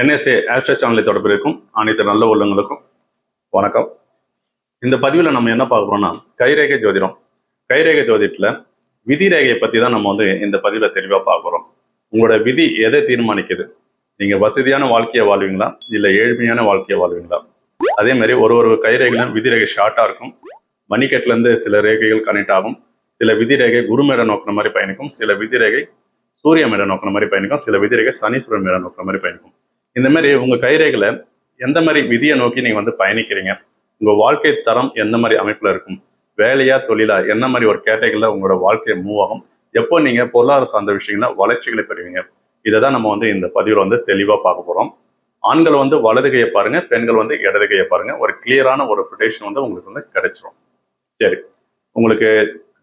NSA ஆஸ்ட்ரா சேனலை தொடர்பிற்கும் அனைத்து நல்ல உள்ளங்களுக்கும் வணக்கம். இந்த பதிவில் நம்ம என்ன பார்க்க போகிறோம்னா கைரேகை ஜோதிடம். கைரேகை ஜோதிடத்தில் விதி ரேகையை பற்றி தான் நம்ம வந்து இந்த பதிவில் தெளிவாக பார்க்க போகிறோம் உங்களோட விதி எதை தீர்மானிக்குது? நீங்கள் வசதியான வாழ்க்கையை வாழ்வீங்களா? இல்லை ஏழ்மையான வாழ்க்கையை வாழ்வீங்களா? அதே மாதிரி ஒரு ஒரு கைரேகையிலும் விதி ரேகை ஷார்ட்டாக இருக்கும் மணிக்கட்டிலேருந்து சில ரேகைகள் கனெக்ட் ஆகும். சில விதி ரேகை குரு மேட நோக்கிற மாதிரி பயணிக்கும். சில விதி ரேகை சூரிய மேட நோக்கிற மாதிரி பயணிக்கும். சில விதி ரேகை சனீஸ்வரன் மேட நோக்கிற மாதிரி பயணிக்கும். இந்த மாதிரி உங்கள் கைரேகளை எந்த மாதிரி விதியை நோக்கி நீங்கள் வந்து பயணிக்கிறீங்க? உங்கள் வாழ்க்கை தரம் எந்த மாதிரி அமைப்பில் இருக்கும்? வேலையா தொழிலா? என்ன மாதிரி ஒரு கேட்டகரியில் உங்களோட வாழ்க்கையை மூவ் ஆகும்? எப்போ நீங்கள் பொருளாதார சார்ந்த விஷயங்கள வளர்ச்சிகளை பெறுவீங்க? இதை தான் நம்ம வந்து இந்த பதிவில் வந்து தெளிவாக பார்க்க போகிறோம் ஆண்கள் வந்து வலது கையை பாருங்கள் பெண்கள் வந்து இடது கையை பாருங்கள் ஒரு கிளியரான ஒரு ப்ரொடேஷன் வந்து உங்களுக்கு வந்து கிடைச்சிரும். சரி. உங்களுக்கு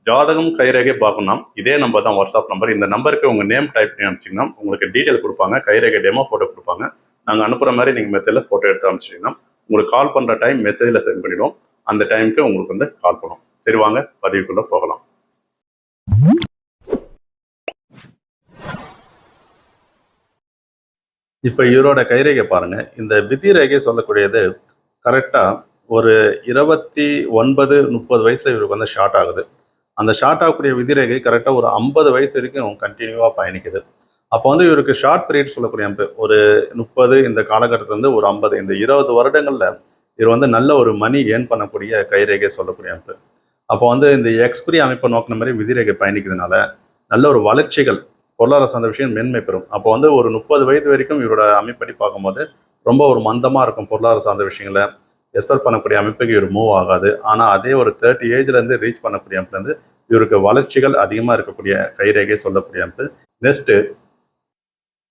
ஜாதகம் கைரேகை பார்க்கணும் இதே நம்பர் தான் வாட்ஸ்அப் நம்பர் இந்த நம்பருக்கு உங்கள் நேம் டைப் பண்ணி அனுப்பிச்சிங்கன்னா உங்களுக்கு டீட்டெயில் கொடுப்பாங்க. கைரேகை டெமோ ஃபோட்டோ கொடுப்பாங்க. நாங்கள் அனுப்புகிற மாதிரி நீங்கள் மெத்தடில் ஃபோட்டோ எடுத்து அனுப்பிச்சிங்கன்னா உங்களுக்கு கால் பண்ணுற டைம் மெசேஜில் சென்ட் பண்ணிடுவோம். அந்த டைமுக்கு உங்களுக்கு வந்து கால் பண்ணுவோம். சரி வாங்க பதிவுக்குள்ளே போகலாம். இப்போ இவரோட கைரேகை பாருங்கள் இந்த விதி ரேகை சொல்லக்கூடியது கரெக்டாக ஒரு இருபத்தி ஒன்பது முப்பது வயசில் இவருக்கு வந்து ஷார்ட் ஆகுது. அந்த ஷார்ட் ஆகக்கூடிய விதிரேகை கரெக்டாக ஒரு ஐம்பது வயசு வரைக்கும் கண்டினியூவாக பயணிக்குது. அப்போ வந்து இவருக்கு ஷார்ட் பீரியட் சொல்லக்கூடிய அமைப்பு ஒரு முப்பது இந்த காலகட்டத்துல இருந்து ஒரு ஐம்பது இந்த இருபது வருடங்களில் இவர் வந்து நல்ல ஒரு மணி ஏர்ன் பண்ணக்கூடிய கைரேகை சொல்லக்கூடிய அமைப்பு அப்போ வந்து இந்த எக்ஸ்பிரி அமைப்பை நோக்கின மாதிரி விதிரேகை பயணிக்கிறதுனால நல்ல ஒரு வளர்ச்சிகள் பொருளாதார சார்ந்த விஷயம் மேன்மை பெறும். அப்போ வந்து ஒரு முப்பது வயது வரைக்கும் இவரோட அமைப்படி பார்க்கும்போது ரொம்ப ஒரு மந்தமாக இருக்கும் பொருளாதார சார்ந்த விஷயங்களை. எக்ஸ்பெக்ட் பண்ணக்கூடிய அமைப்புக்கு இவர் மூவ் ஆகாது. ஆனால் அதே ஒரு தேர்ட்டி ஏஜ்லேருந்து ரீச் பண்ணக்கூடிய அமைப்புலேருந்து இவருக்கு வளர்ச்சிகள் அதிகமாக இருக்கக்கூடிய கைரேகை சொல்லக்கூடிய அமைப்பு. நெக்ஸ்ட்டு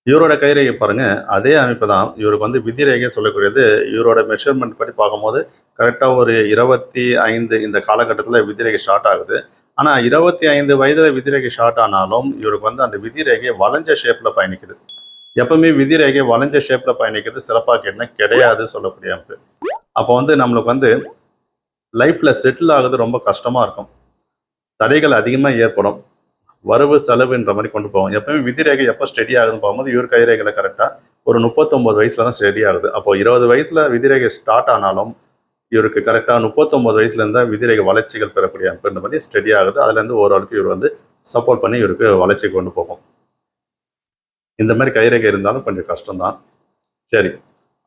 இவரோட கைரேகை பாருங்கள் அதே அமைப்பு தான் இவருக்கு வந்து விதிரேகை சொல்லக்கூடியது. இவரோட மெஷர்மெண்ட் படி பார்க்கும்போது கரெக்டாக ஒரு இருபத்தி ஐந்து இந்த காலகட்டத்தில் விதிரேகை ஷார்ட் ஆகுது. ஆனால் இருபத்தி ஐந்து வயதில் விதிரேகை ஷார்ட் ஆனாலும் இவருக்கு வந்து அந்த விதிரேகை வளைஞ்ச ஷேப்பில் பயணிக்குது. எப்பவுமே விதிரேகை வளைஞ்ச ஷேப்பில் பயணிக்கிறது சிறப்பாக கேட்டால் கிடையாது சொல்லக்கூடிய அமைப்பு. அப்போ வந்து நம்மளுக்கு வந்து லைஃப்பில் செட்டில் ஆகுது ரொம்ப கஷ்டமாக இருக்கும். தடைகள் அதிகமாக ஏற்படும். வரவு செலவுன்ற மாதிரி கொண்டு போவோம். எப்பவுமே விதிரேகை எப்போ ஸ்டெடி ஆகுதுன்னு பார்க்கும்போது இவர் கைரேகையில் கரெக்டாக ஒரு முப்பத்தொம்போது வயசில் தான் ஸ்டெடி ஆகுது. அப்போ இருபது வயசில் விதிரேகை ஸ்டார்ட் ஆனாலும் இவருக்கு கரெக்டாக முப்பத்தொம்போது வயசுலேருந்து தான் விதிரேகை வளர்ச்சிகள் பெறக்கூடிய அமைப்புன்ற மாதிரி ஸ்டெடி ஆகுது. அதுலேருந்து ஓரளவுக்கு இவர் வந்து சப்போர்ட் பண்ணி இவருக்கு வளர்ச்சி கொண்டு போகும். இந்த மாதிரி கைரேகை இருந்தாலும் கொஞ்சம் கஷ்டம்தான். சரி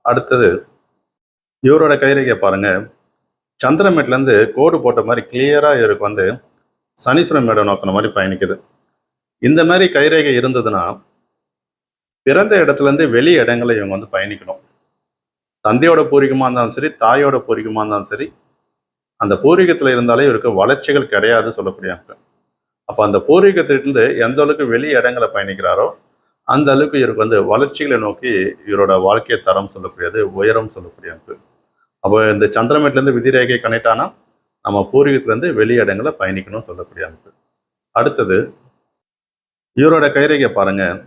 அடுத்தது இவரோட கைரேகை பாருங்க. சந்திரமேட்லேருந்து கோடு போட்ட மாதிரி கிளியராக இவருக்கு வந்து சனீஸ்வரன் மேடம் நோக்கின மாதிரி பயணிக்குது. இந்த மாதிரி கைரேகை இருந்ததுன்னா பிறந்த இடத்துலேருந்து வெளி இடங்களை இவங்க வந்து பயணிக்கணும். தந்தையோட பூர்வீகமாக இருந்தாலும் சரி தாயோட பூர்வீகமாக இருந்தாலும் சரி அந்த பூர்வீகத்தில் இருந்தாலே இவருக்கு வளர்ச்சிகள் கிடையாது சொல்லக்கூடிய அப்போ அந்த பூர்வீகத்திலிருந்து எந்த அளவுக்கு வெளி இடங்களை பயணிக்கிறாரோ அந்த அளவுக்கு இவருக்கு வந்து வளர்ச்சிகளை நோக்கி இவரோட வாழ்க்கை தரம் சொல்லக்கூடியது உயரம் சொல்லக்கூடிய அமைப்பு. அப்போ இந்த சந்திரமேட்லேருந்து விதிரேகை கனெக்ட் ஆனால் நம்ம பூர்வீகத்துலேருந்து வெளி இடங்களை பயணிக்கணும்னு சொல்லக்கூடிய அமைப்பு. அடுத்தது இவரோட கைரேகை பாருங்கள்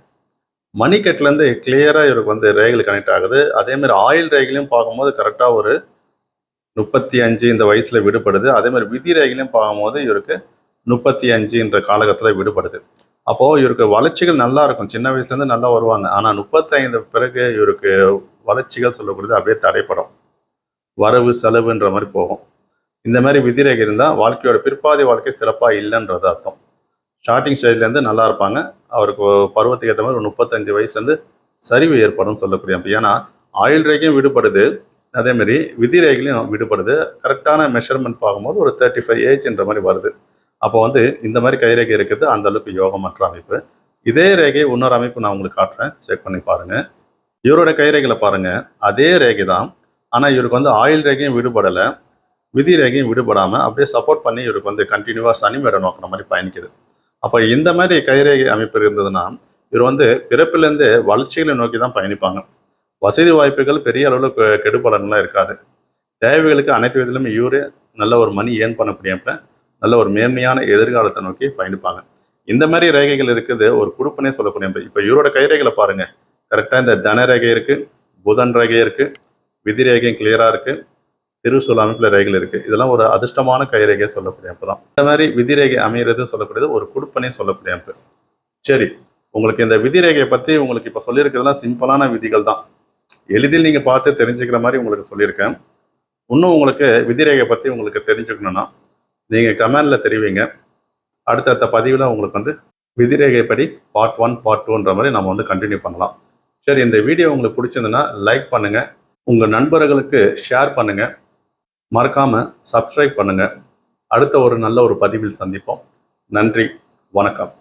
மணிக்கட்டிலேருந்து கிளியராக இவருக்கு வந்து ரேகைகள் கனெக்ட் ஆகுது. அதேமாதிரி ஆயில் ரேகையிலையும் பார்க்கும்போது கரெக்டாக ஒரு முப்பத்தி அஞ்சு இந்த வயசில் விடுபடுது. அதேமாதிரி விதி ரேகையிலையும் பார்க்கும்போது இவருக்கு முப்பத்தி அஞ்சுன்ற காலகட்டத்தில் விடுபடுது. அப்போது இவருக்கு வளர்ச்சிகள் நல்லா இருக்கும். சின்ன வயசுலேருந்து நல்லா வருவாங்க. ஆனால் முப்பத்தைந்து பிறகு இவருக்கு வளர்ச்சிகள் சொல்லக்கூடியது அப்படியே தடைப்படும். வரவு செலவுன்ற மாதிரி போகும். இந்த மாதிரி விதிரேகை இருந்தால் வாழ்க்கையோட பிற்பாதி வாழ்க்கை சிறப்பாக இல்லைன்றது அர்த்தம். ஸ்டார்டிங் ஸ்டேஜ்லேருந்து நல்லா இருப்பாங்க. அவருக்கு பருவத்துக்கு ஏற்ற மாதிரி ஒரு முப்பத்தஞ்சு வயசுலேருந்து சரிவு ஏற்படும் சொல்லக்கூடிய ஏன்னா ஆயுள் ரேகையும் விடுபடுது. அதேமாரி விதி விடுபடுது. கரெக்டான மெஷர்மெண்ட் பார்க்கும்போது ஒரு தேர்ட்டி ஃபைவ் ஏஜ்ன்ற மாதிரி வருது. அப்போ வந்து இந்த மாதிரி கைரேகை இருக்கிறது அந்த அளவுக்கு யோகமற்ற அமைப்பு. இதே ரேகை இன்னொரு அமைப்பு நான் உங்களுக்கு காட்டுறேன். செக் பண்ணி பாருங்க. இவரோட கைரேகையில் பாருங்க. அதே ரேகை தான். ஆனால் இவருக்கு வந்து ஆயுள் ரேகையும் விடுபடலை. விதி ரேகையும் விடுபடாமல் அப்படியே சப்போர்ட் பண்ணி இவருக்கு வந்து கண்டினியூவாக சனி மேடை நோக்கிற மாதிரி பயணிக்குது. அப்போ இந்த மாதிரி கைரேகை அமைப்பு இருந்ததுன்னா இவர் வந்து பிறப்பிலேருந்து வளர்ச்சிகளை நோக்கி தான் பயணிப்பாங்க. வசதி வாய்ப்புகள் பெரிய அளவில் கெடுபலன்லாம் இருக்காது. தேவைகளுக்கு அனைத்து விதத்திலுமே இவரே நல்ல ஒரு மணி ஏர்ன் பண்ணக்கூடிய நல்ல ஒரு மேன்மையான எதிர்காலத்தை நோக்கி பயணிப்பாங்க. இந்த மாதிரி ரேகைகள் இருக்குது. ஒரு குடுப்பனே சொல்லக்கூடிய இப்போ இவரோட கைரேகைகளை பாருங்க. கரெக்டாக இந்த தன ரேகை இருக்குது புதன் ரேகை இருக்குது விதி ரேகையும் கிளியராக இருக்குது திருசூல் அமைப்பில் ரேகைகள் இருக்குது இதெல்லாம் ஒரு அதிர்ஷ்டமான கைரேகையை சொல்லக்கூடிய அமைப்பு தான் இந்த மாதிரி விதி ரேகை அமைகிறது சொல்லக்கூடியது ஒரு குடுப்பனே சொல்லக்கூடிய அமைப்பு. சரி உங்களுக்கு இந்த விதி ரேகையை பற்றி உங்களுக்கு இப்போ சொல்லியிருக்கிறதுலாம் சிம்பிளான விதிகள் தான் எளிதில் நீங்கள் பார்த்து தெரிஞ்சுக்கிற மாதிரி உங்களுக்கு சொல்லியிருக்கேன். இன்னும் உங்களுக்கு விதிரேகை பற்றி உங்களுக்கு தெரிஞ்சுக்கணுன்னா நீங்கள் கமெண்டில் தெரிவிங்க. அடுத்தடுத்த பதிவில் உங்களுக்கு வந்து விதிரேகைப்படி பார்ட் ஒன் பார்ட் டூன்ற மாதிரி நம்ம வந்து கண்டினியூ பண்ணலாம். சரி இந்த வீடியோ உங்களுக்கு பிடிச்சிருந்துன்னா லைக் பண்ணுங்கள் உங்கள் நண்பர்களுக்கு ஷேர் பண்ணுங்கள் மறக்காமல் சப்ஸ்கிரைப் பண்ணுங்கள் அடுத்த ஒரு நல்ல ஒரு பதிவில் சந்திப்போம். நன்றி. வணக்கம்.